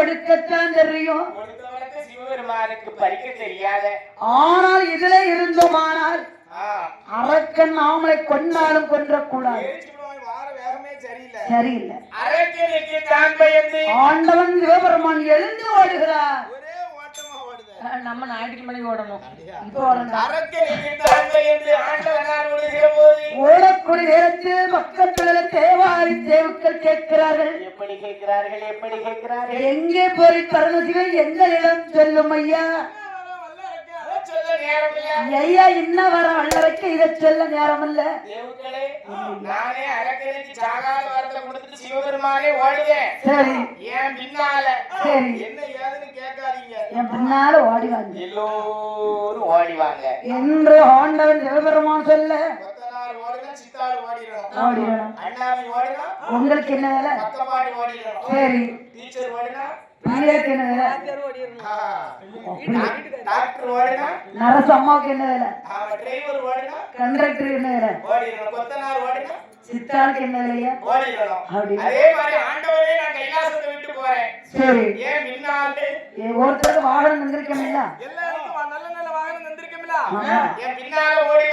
படிக்கத்தான் தெரியும். சிவபெருமானுக்கு பறிக்க தெரியாத. ஆனால் இதுல இருந்தோமானால் அரக்கன் நாமளை கொண்டாலும் கொன்றக்கூடாது. சரியில்லை. சரியில்லை. அரக்கனுக்கு தான் பயந்து. ஆண்டவன் சிவபெருமான் எழுந்து ஓடுகிறார். ஒரே ஓட்டமா ஓடுது. அஹ் நம்ம ஞாயிற்றுக்கு மணி ஓடணும். இப்போ ஓடணும். பக்கத்துல தேவாரி தேவுக்கள் கேட்கிறார்கள். எப்படி கேட்கிறார்கள் எப்படி கேட்கிறார்கள்? எங்கே போய் பரமசிவன் எந்த இடம் சொல்லும் ஐயா? இன்ன வர வல்லரைக்கு இதை சொல்ல நேரம் இல்ல நானே அரக்கனுக்கு சாகாத வரத்தை கொடுத்துட்டு சிவபெருமானே ஓடுவேன் சரி. ஏன் பின்னால? சரி. என்ன ஏதுன்னு கேட்காதீங்க. என் பின்னால ஓடிவாங்க. எல்லோரும் ஓடிவாங்க. என்று ஆண்டவன் சிவபெருமான் சொல்ல ஓடினா சித்தாள் ஓடிடணும் அண்ணாமி ஓடினா உங்களுக்கு என்ன வேலை? ஓடிடணும் சரி. டீச்சர் ஓடினா பிள்ளைக்கு என்ன வேலை? ஆ, டாக்டர் ஓடினா நரசு அம்மாவுக்கு என்ன வேலை? டிரைவர் ஓடினா கண்டக்டர் என்ன வேலை? ஓடிடணும் கொத்தனார் ஓடினா சித்தாளுக்கு என்ன வேலையா? ஓடிடணும் அப்படி அதே மாதிரி ஆண்டவரே நான் கைலாசத்தை விட்டு போறேன். சரி. ஏன் பின்னாலே ஒருத்தருக்கு வாகனம் வந்திருக்கமில்ல எல்லாருக்கும் நல்ல நல்ல வாகனம் வந்திருக்கமில்ல. என் பின்னால ஓடிவார்